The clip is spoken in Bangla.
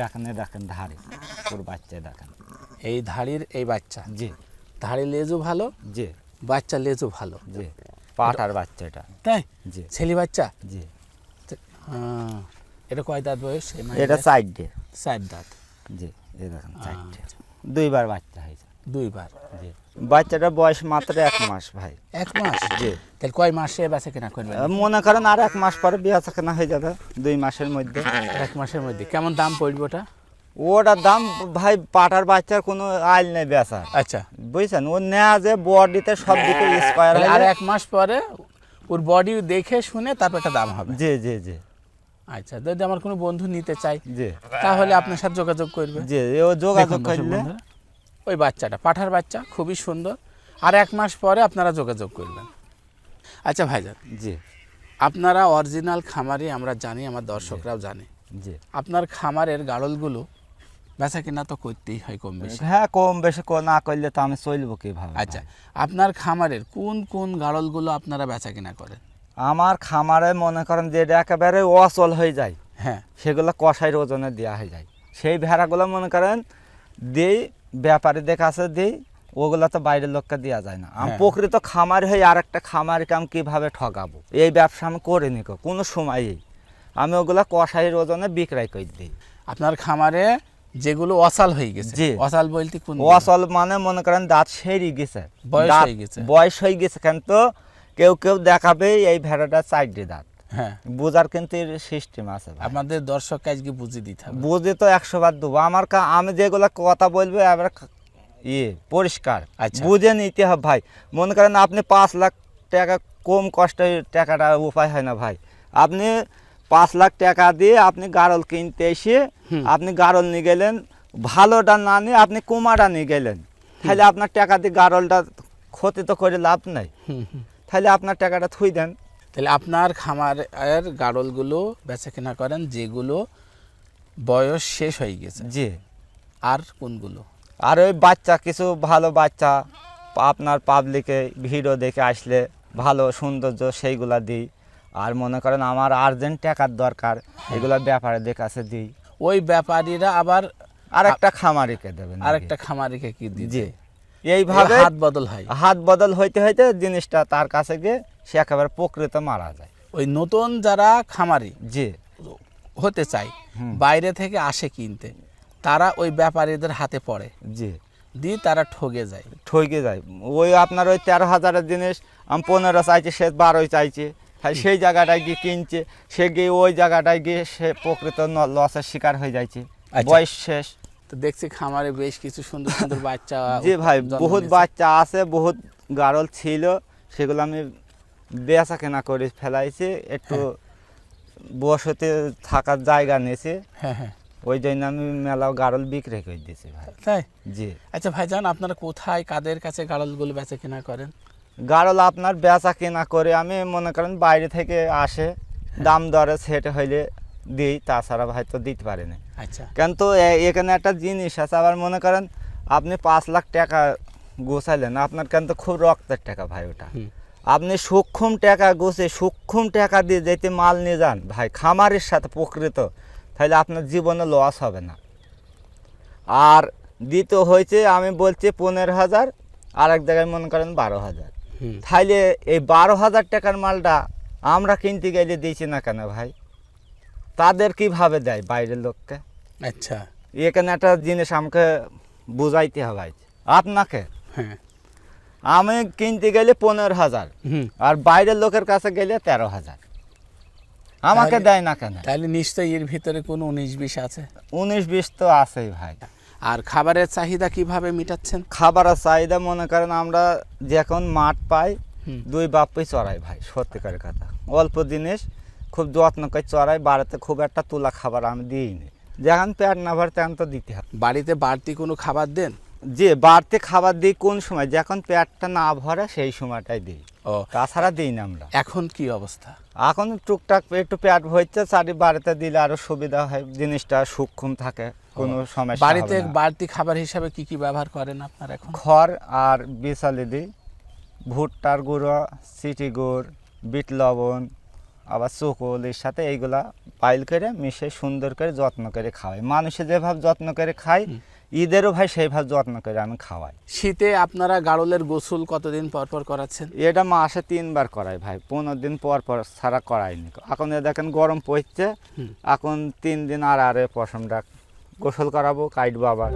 দেখেন দেখেন ধারে ওর বাচ্চা দেখেন। এই ধাড়ির এই বাচ্চা? জি। ধাড়ি লেজও ভালো? জি। বাচ্চা লেজও ভালো? জি। পাটার বাচ্চাটা তাই? জি। ছেলে বাচ্চা? জি। এটা কয় দাঁত বয়স? এটা সাইড এটা সাইড দাঁত। জি এই দেখেন সাইড আচ্ছা। দুইবার বাচ্চা হয়েছে। দুইবার জি। বাচ্চাটার বয়স মাত্র এক মাস ভাই। এক মাস? জি। তাহলে কয় মাসে বেচা কেনা করবেন? মনে করেন আর এক মাস পরে বিয়া কেনা হয়ে যাবে দুই মাসের মধ্যে। এক মাসের মধ্যে। কেমন দাম পড়বে ওটা? ওটার দাম ভাই পাটার বাচ্চার কোনো আইল নেই বেচার আচ্ছা। বুঝছেন? ও নেয়া যে বডিতে সব দিকে স্কোয়ার আর এক মাস পরে ওর বডি দেখে শুনে তারপর একটা দাম হবে। জি জি জি। আচ্ছা যদি আমার কোনো বন্ধু নিতে চাই জি। তাহলে আপনার সাথে যোগাযোগ করবে। জি ও যোগাযোগ করলে বন্ধুরা, ওই বাচ্চাটা পাঠার বাচ্চা খুবই সুন্দর। আর এক মাস পরে আপনারা যোগাযোগ করবেন। আচ্ছা ভাইজান জি। আপনারা অরিজিনাল খামারি আমরা জানি আমার দর্শকরাও জানে। জি। আপনার খামারের গাড়লগুলো বেচা কিনা তো করতেই হয় কম বেশি। হ্যাঁ কম বেশি কো- না করলে তো আমি চলবো কীভাবে আচ্ছা আপনার খামারের কোন কোন গাড়লগুলো আপনারা বেচা কিনা করেন? আমার খামারে মনে করেন যেটা একেবারে অচল হয়ে যায়। হ্যাঁ। সেগুলো কষাইয়ের ওজনে দেওয়া হয়ে যায়। সেই ভেড়াগুলো মনে করেন দিই ব্যাপারীদের কাছে দিই ওগুলো তো বাইরের লোককে দেওয়া যায় না। আমি হ্যাঁ। প্রকৃত খামার হয়ে আর একটা খামারকে আমি কীভাবে ঠকাবো এই ব্যবসা আমি করে কো, কোনো সময়ই। আমি ওগুলো কষাইয়ের ওজনে বিক্রয় করে দিই। আপনার খামারে যেগুলো অসাল হয়ে গেছে। অসাল বলতে কোন অচল মানে মনে করেন দাঁত সেরি গেছে। বয়স হয়ে গেছে। বয়স হয়ে গেছে কিন্তু কেউ কেউ দেখাবে এই ভেড়াটা চারটে দাঁত। বোঝার কিন্তু সিস্টেম আছে ভাই। আপনাদের দর্শককে আজকে বুঝে দিতে হবে। বুঝে তো একশো বার দেবো। আমার কা- আমি যেগুলো কথা বলব এবার ইয়ে পরিষ্কার। আচ্ছা। বুঝে নিতে হবে ভাই। মনে করেন আপনি পাঁচ লাখ টাকা কম কষ্টে টাকাটা উপায় হয় না ভাই। আপনি পাঁচ লাখ টাকা দিয়ে আপনি গারল কিনতে এসে আপনি গারল নিয়ে গেলেন ভালোটা না নিয়ে আপনি কুমাটা নিয়ে গেলেন। তাহলে আপনার টাকা দিয়ে গারলটা ক্ষতি তো করে লাভ নাই। তাহলে আপনার টাকাটা থুই দেন। তাহলে আপনার খামারের গাড়লগুলো বেচা কেনা করেন যেগুলো বয়স শেষ হয়ে গেছে। জি। আর কোনগুলো? আর ওই বাচ্চা কিছু ভালো বাচ্চা আপনার পাবলিকে ভিডিও দেখে আসলে ভালো সৌন্দর্য সেইগুলা দিই। আর মনে করেন আমার আর্জেন্ট টাকার দরকার এগুলা ব্যাপারে কাছে দিই। ওই ব্যাপারীরা আবার আর একটা খামারিকে দেবেন আরেকটা খামারিকে কি জি। দিচ্ছে এইভাবে হাত বদল হয়। হাত বদল হইতে হইতে জিনিসটা তার কাছে গিয়ে সে একেবারে প্রকৃত মারা যায়। ওই নতুন যারা খামারি যে হতে চায় বাইরে থেকে আসে কিনতে তারা ওই ব্যাপারীদের হাতে পড়ে। জি। দিয়ে তারা ঠগে যায়। ঠকে যায়। ওই আপনার ওই তেরো হাজারের জিনিস আমি পনেরো চাইছি সে বারোই চাইছে। সেই জায়গাটায় গিয়ে কিনছে সে গিয়ে ওই জায়গাটায় গিয়ে সে প্রকৃত লসের শিকার হয়ে যাচ্ছে আচ্ছা। বয়স শেষ। তো দেখছি খামারে বেশ কিছু সুন্দর সুন্দর বাচ্চা জি ভাই বহুত বাচ্চা আছে বহুত গারল ছিল সেগুলো আমি বেচা কেনা করে ফেলাইছি একটু বসতে থাকার জায়গা নিয়েছি। হ্যাঁ হ্যাঁ। ওই জন্য আমি মেলা গারল বিক্রি করে দিয়েছি ভাই। তাই? জি। আচ্ছা ভাইজান আপনারা কোথায় কাদের কাছে গাড়লগুলো বেচা কেনা করেন? গারল আপনার বেচা কেনা করে আমি মনে করেন বাইরে থেকে আসে দাম দরে সেট হইলে দিই তাছাড়া ভাই তো দিতে পারি না। আচ্ছা। কিন্তু এখানে একটা জিনিস আছে আবার মনে করেন আপনি পাঁচ লাখ টাকা গোছাইলেন আপনার কিন্তু খুব রক্তের টাকা ভাই ওটা। আপনি সূক্ষ্ম টাকা গোছে সূক্ষ্ম টাকা দিয়ে যেতে মাল নিয়ে যান ভাই খামারের সাথে প্রকৃত তাহলে আপনার জীবনে লস হবে না। আর দ্বিতীয় হয়েছে আমি বলছি পনেরো হাজার আর এক জায়গায় মনে করেন বারো হাজার। তাইলে এই বারো হাজার টাকার মালটা আমরা কিনতে গেলে দিয়েছি না কেন ভাই? তাদের কীভাবে দেয় বাইরের লোককে? আচ্ছা। এখানে একটা জিনিস আমাকে বুঝাইতে হবে। আপনাকে? হ্যাঁ। আমি কিনতে গেলে পনেরো হাজার আর বাইরের লোকের কাছে গেলে তেরো হাজার। আমাকে দেয় না কেন? তাহলে নিশ্চয়ই এর ভিতরে কোনো উনিশ বিশ আছে? উনিশ বিশ তো আছেই ভাই। আর খাবারের চাহিদা কীভাবে মিটাচ্ছেন? খাবারের চাহিদা মনে করেন আমরা যখন মাঠ পাই দুই বাপ্পই চড়াই ভাই সত্যিকারের কথা। অল্প জিনিস খুব যত্ন করে চড়াই বাড়িতে খুব একটা তুলা খাবার আমি দিইনি। যখন পেট না ভরে তখন তো দিতে হবে বাড়িতে বাড়তি কোনো খাবার দেন? যে বাড়তি খাবার দিই কোন সময়? যখন পেটটা না ভরে সেই সময়টাই দিই। ও। তাছাড়া দিই না আমরা। এখন কি অবস্থা? এখন টুকটাক একটু পেট ভরছে চারি বাড়িতে দিলে আরও সুবিধা হয় জিনিসটা সূক্ষ্ম থাকে কোনো সমস্যা বাড়িতে বাড়তি খাবার হিসাবে কি কি ব্যবহার করেন আপনার এখন? খড় আর বিশালি দিই। ভুট্টার গুঁড়ো সিটি গুড় বিট লবণ আবার চকলের সাথে এইগুলা পাইল করে মিশে সুন্দর করে যত্ন করে খাওয়াই। মানুষে যেভাবে যত্ন করে খায় ঈদেরও ভাই সেইভাবে যত্ন করে আমি খাওয়াই। শীতে আপনারা গাড়লের গোসল কতদিন পর পর করাচ্ছেন? এটা মাসে তিনবার করাই ভাই পনেরো দিন পর পর ছাড়া করাইনি এখন এ দেখেন গরম পড়ছে এখন তিন দিন আর আরে পশমটা গোসল করাবো কাটবো আবার।